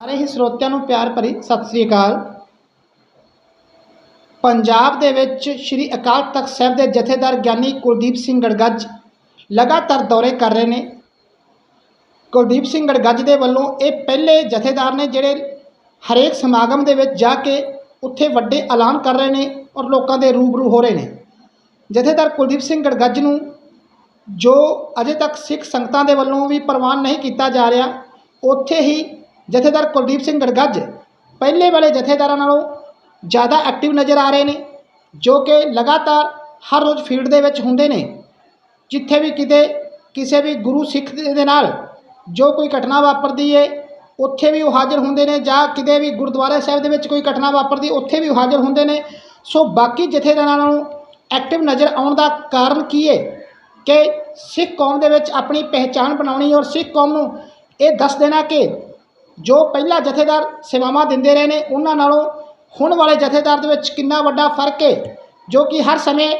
ਸਾਰੇ ਹੀ ਸਰੋਤਿਆਂ ਨੂੰ ਪਿਆਰ ਭਰੀ ਸਤਿ ਸ੍ਰੀ ਅਕਾਲ। ਪੰਜਾਬ ਦੇ ਵਿੱਚ ਸ੍ਰੀ ਅਕਾਲ ਤਖਤ ਸਾਹਿਬ ਦੇ ਜਥੇਦਾਰ ਗਿਆਨੀ ਕੁਲਦੀਪ ਸਿੰਘ ਗੜਗੱਜ ਲਗਾਤਾਰ ਦੌਰੇ ਕਰ ਰਹੇ ਨੇ। ਕੁਲਦੀਪ ਸਿੰਘ ਗੜਗੱਜ ਦੇ ਵੱਲੋਂ ਇਹ ਪਹਿਲੇ ਜਥੇਦਾਰ ਨੇ ਜਿਹੜੇ ਹਰੇਕ ਸਮਾਗਮ ਦੇ ਵਿੱਚ ਜਾ ਕੇ ਉੱਥੇ ਵੱਡੇ ਐਲਾਨ ਕਰ ਰਹੇ ਨੇ ਔਰ ਲੋਕਾਂ ਦੇ ਰੂਬਰੂ ਹੋ ਰਹੇ ਨੇ। ਜਥੇਦਾਰ ਕੁਲਦੀਪ ਸਿੰਘ ਗੜਗੱਜ ਨੂੰ ਜੋ ਅਜੇ ਤੱਕ ਸਿੱਖ ਸੰਗਤਾਂ ਦੇ ਵੱਲੋਂ ਵੀ ਪ੍ਰਵਾਨ ਨਹੀਂ ਕੀਤਾ ਜਾ ਰਿਹਾ, ਉੱਥੇ ਹੀ ਜਥੇਦਾਰ ਕੁਲਦੀਪ ਸਿੰਘ ਗੜਗੱਜ ਪਹਿਲੇ ਵਾਲੇ ਜਥੇਦਾਰਾਂ ਨਾਲੋਂ ਜ਼ਿਆਦਾ ਐਕਟਿਵ ਨਜ਼ਰ ਆ ਰਹੇ ਨੇ, ਜੋ ਕਿ ਲਗਾਤਾਰ ਹਰ ਰੋਜ਼ ਫੀਲਡ ਦੇ ਵਿੱਚ ਹੁੰਦੇ ਨੇ। ਜਿੱਥੇ ਵੀ ਕਿਤੇ, ਕਿਸੇ ਵੀ ਗੁਰੂ ਸਿੱਖ ਦੇ ਨਾਲ ਜੋ ਕੋਈ ਘਟਨਾ ਵਾਪਰਦੀ ਏ, ਉੱਥੇ ਵੀ ਉਹ ਹਾਜ਼ਰ ਹੁੰਦੇ ਨੇ ਜਾਂ ਕਿਤੇ ਵੀ ਗੁਰਦੁਆਰਾ ਸਾਹਿਬ ਦੇ ਵਿੱਚ ਕੋਈ ਘਟਨਾ ਵਾਪਰਦੀ, ਉੱਥੇ ਵੀ ਉਹ ਹਾਜ਼ਰ ਹੁੰਦੇ ਨੇ। ਸੋ ਬਾਕੀ ਜਥੇਦਾਰਾਂ ਨਾਲੋਂ ਐਕਟਿਵ ਨਜ਼ਰ ਆਉਣ ਦਾ ਕਾਰਨ ਕੀ ਹੈ ਕਿ ਸਿੱਖ ਕੌਮ ਦੇ ਵਿੱਚ ਆਪਣੀ ਪਹਿਚਾਣ ਬਣਾਉਣੀ ਔਰ ਸਿੱਖ ਕੌਮ ਨੂੰ ਇਹ ਦੱਸ ਦੇਣਾ ਕਿ ਜੋ ਪਹਿਲਾ ਜਥੇਦਾਰ ਸੇਵਾਵਾਂ ਦਿੰਦੇ ਰਹੇ ਨੇ, ਉਹਨਾਂ ਨਾਲੋਂ ਹੁਣ ਵਾਲੇ ਜਥੇਦਾਰ ਦੇ ਵਿੱਚ ਕਿੰਨਾ ਵੱਡਾ ਫ਼ਰਕ ਹੈ ਜੋ ਕਿ ਹਰ ਸਮੇਂ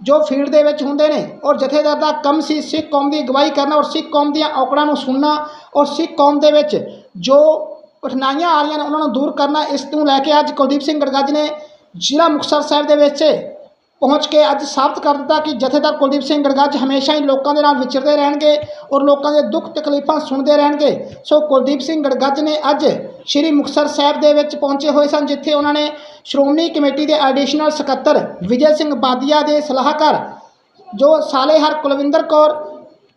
ਜੋ ਫੀਲਡ ਦੇ ਵਿੱਚ ਹੁੰਦੇ ਨੇ। ਔਰ ਜਥੇਦਾਰ ਦਾ ਕੰਮ ਸੀ ਸਿੱਖ ਕੌਮ ਦੀ ਅਗਵਾਈ ਕਰਨਾ ਔਰ ਸਿੱਖ ਕੌਮ ਦੀਆਂ ਔਕੜਾਂ ਨੂੰ ਸੁਣਨਾ ਔਰ ਸਿੱਖ ਕੌਮ ਦੇ ਵਿੱਚ ਜੋ ਕਠਿਨਾਈਆਂ ਆ ਰਹੀਆਂ ਨੇ, ਉਹਨਾਂ ਨੂੰ ਦੂਰ ਕਰਨਾ, ਇਸ ਨੂੰ ਲੈ ਕੇ ਅੱਜ ਕੁਲਦੀਪ ਸਿੰਘ ਗੜਗੱਜ ਨੇ ਜ਼ਿਲ੍ਹਾ ਮੁਕਤਸਰ ਸਾਹਿਬ ਦੇ ਵਿੱਚ ਪਹੁੰਚ ਕੇ ਅੱਜ ਸਾਬਤ ਕਰ ਦਿੱਤਾ ਕਿ ਜਥੇਦਾਰ ਕੁਲਦੀਪ ਸਿੰਘ ਗੜਗੱਜ ਹਮੇਸ਼ਾ ਹੀ ਲੋਕਾਂ ਦੇ ਨਾਲ ਵਿਚਰਦੇ ਰਹਿਣਗੇ ਔਰ ਲੋਕਾਂ ਦੇ ਦੁੱਖ ਤਕਲੀਫਾਂ ਸੁਣਦੇ ਰਹਿਣਗੇ। ਸੋ ਕੁਲਦੀਪ ਸਿੰਘ ਗੜਗੱਜ ਨੇ ਅੱਜ ਸ਼੍ਰੀ ਮੁਕਤਸਰ ਸਾਹਿਬ ਦੇ ਵਿੱਚ ਪਹੁੰਚੇ ਹੋਏ ਸਨ, ਜਿੱਥੇ ਉਹਨਾਂ ਨੇ ਸ਼੍ਰੋਮਣੀ ਕਮੇਟੀ ਦੇ ਐਡੀਸ਼ਨਲ ਸਕੱਤਰ ਵਿਜੇ ਸਿੰਘ ਬਾਦੀਆ ਦੇ ਸਲਾਹਕਾਰ ਜੋ ਸਾਲੇਹਰ ਕੁਲਵਿੰਦਰ ਕੌਰ,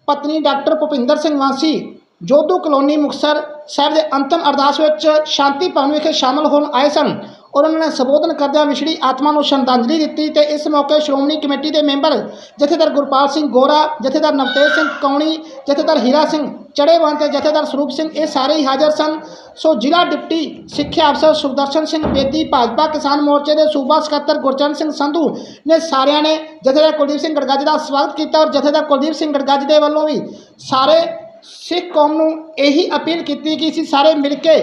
ਪਤਨੀ ਡਾਕਟਰ ਭੁਪਿੰਦਰ ਸਿੰਘ ਵਾਂਸੀ, ਜੋਧੂ ਕਲੋਨੀ ਮੁਕਤਸਰ ਸਾਹਿਬ ਦੇ ਅੰਤਮ ਅਰਦਾਸ ਵਿੱਚ ਸ਼ਾਂਤੀ ਭਵਨ ਵਿਖੇ ਸ਼ਾਮਲ ਹੋਣ ਆਏ ਸਨ। ਔਰ ਉਹਨਾਂ ਨੇ ਸੰਬੋਧਨ ਕਰਦਿਆਂ ਵਿਛੜੀ ਆਤਮਾ ਨੂੰ ਸ਼ਰਧਾਂਜਲੀ ਦਿੱਤੀ ਤੇ ਇਸ ਮੌਕੇ ਸ਼੍ਰੋਮਣੀ ਕਮੇਟੀ ਦੇ ਮੈਂਬਰ ਜਥੇਦਾਰ ਗੁਰਪਾਲ ਸਿੰਘ ਗੋਰਾ, ਜਥੇਦਾਰ ਨਵਤੇਜ ਸਿੰਘ ਕੌਣੀ, ਜਥੇਦਾਰ ਹੀਰਾ ਸਿੰਘ ਚੜੇਵਾਨ ਤੇ ਜਥੇਦਾਰ ਸਰੂਪ ਸਿੰਘ ਇਹ ਸਾਰੇ ਹੀ ਹਾਜ਼ਰ ਸਨ। ਸੋ ਜ਼ਿਲ੍ਹਾ ਡਿਪਟੀ ਸਿੱਖਿਆ ਅਫਸਰ ਸੁਖਦਰਸ਼ਨ ਸਿੰਘ ਬੇਦੀ, ਭਾਜਪਾ ਕਿਸਾਨ ਮੋਰਚੇ ਦੇ ਸੂਬਾ ਸਕੱਤਰ ਗੁਰਚਰਨ ਸਿੰਘ ਸੰਧੂ ਨੇ ਸਾਰਿਆਂ ਨੇ ਜਥੇਦਾਰ ਕੁਲਦੀਪ ਸਿੰਘ ਗੜਗੱਜ ਦਾ ਸਵਾਗਤ ਕੀਤਾ ਔਰ ਜਥੇਦਾਰ ਕੁਲਦੀਪ ਸਿੰਘ ਗੜਗੱਜ ਦੇ ਵੱਲੋਂ ਵੀ ਸਾਰੇ ਸਿੱਖ ਕੌਮ ਨੂੰ ਇਹੀ ਅਪੀਲ ਕੀਤੀ ਕਿ ਅਸੀਂ ਸਾਰੇ ਮਿਲ ਕੇ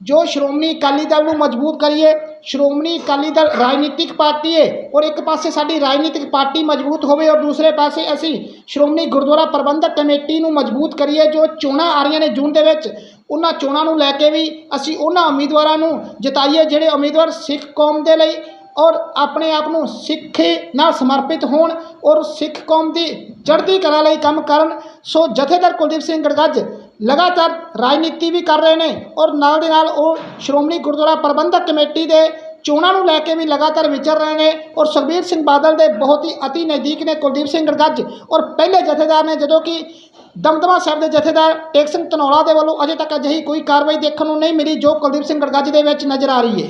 ਜੋ ਸ਼੍ਰੋਮਣੀ ਅਕਾਲੀ ਦਲ ਨੂੰ ਮਜ਼ਬੂਤ ਕਰੀਏ, ਸ਼੍ਰੋਮਣੀ ਅਕਾਲੀ ਦਲ ਰਾਜਨੀਤਿਕ ਪਾਰਟੀ ਹੈ ਔਰ ਇੱਕ ਪਾਸੇ ਸਾਡੀ ਰਾਜਨੀਤਿਕ ਪਾਰਟੀ ਮਜ਼ਬੂਤ ਹੋਵੇ ਔਰ ਦੂਸਰੇ ਪਾਸੇ ਅਸੀਂ ਸ਼੍ਰੋਮਣੀ ਗੁਰਦੁਆਰਾ ਪ੍ਰਬੰਧਕ ਕਮੇਟੀ ਨੂੰ ਮਜ਼ਬੂਤ ਕਰੀਏ, ਜੋ ਚੋਣਾਂ ਆ ਰਹੀਆਂ ਨੇ ਜੂਨ ਦੇ ਵਿੱਚ, ਉਹਨਾਂ ਚੋਣਾਂ ਨੂੰ ਲੈ ਕੇ ਵੀ ਅਸੀਂ ਉਹਨਾਂ ਉਮੀਦਵਾਰਾਂ ਨੂੰ ਜਿਤਾਈਏ, ਜਿਹੜੇ ਉਮੀਦਵਾਰ ਸਿੱਖ ਕੌਮ ਦੇ ਲਈ ਔਰ ਆਪਣੇ ਆਪ ਨੂੰ ਸਿੱਖ ਨਾਲ ਸਮਰਪਿਤ ਹੋਣ ਔਰ ਸਿੱਖ ਕੌਮ ਦੀ ਚੜ੍ਹਦੀ ਕਲਾ ਲਈ ਕੰਮ ਕਰਨ। ਸੋ ਜਥੇਦਾਰ ਕੁਲਦੀਪ ਸਿੰਘ ਗੜਗੱਜ ਲਗਾਤਾਰ ਰਾਜਨੀਤੀ ਵੀ ਕਰ ਰਹੇ ਨੇ ਔਰ ਨਾਲ ਦੇ ਨਾਲ ਉਹ ਸ਼੍ਰੋਮਣੀ ਗੁਰਦੁਆਰਾ ਪ੍ਰਬੰਧਕ ਕਮੇਟੀ ਦੇ ਚੋਣਾਂ ਨੂੰ ਲੈ ਕੇ ਵੀ ਲਗਾਤਾਰ ਵਿਚਰ ਰਹੇ ਨੇ ਔਰ ਸੁਖਬੀਰ ਸਿੰਘ ਬਾਦਲ ਦੇ ਬਹੁਤ ਹੀ ਅਤੀ ਨਜ਼ਦੀਕ ਨੇ ਕੁਲਦੀਪ ਸਿੰਘ ਗੜਗੱਜ ਔਰ ਪਹਿਲੇ ਜਥੇਦਾਰ ਨੇ ਜਦੋਂ ਕਿ ਦਮਦਮਾ ਸਾਹਿਬ ਦੇ ਜਥੇਦਾਰ ਟੇਕ ਸਿੰਘ ਧਨੌਲਾ ਦੇ ਵੱਲੋਂ ਅਜੇ ਤੱਕ ਅਜਿਹੀ ਕੋਈ ਕਾਰਵਾਈ ਦੇਖਣ ਨੂੰ ਨਹੀਂ ਮਿਲੀ ਜੋ ਕੁਲਦੀਪ ਸਿੰਘ ਗੜਗੱਜ ਦੇ ਵਿੱਚ ਨਜ਼ਰ ਆ ਰਹੀ ਹੈ।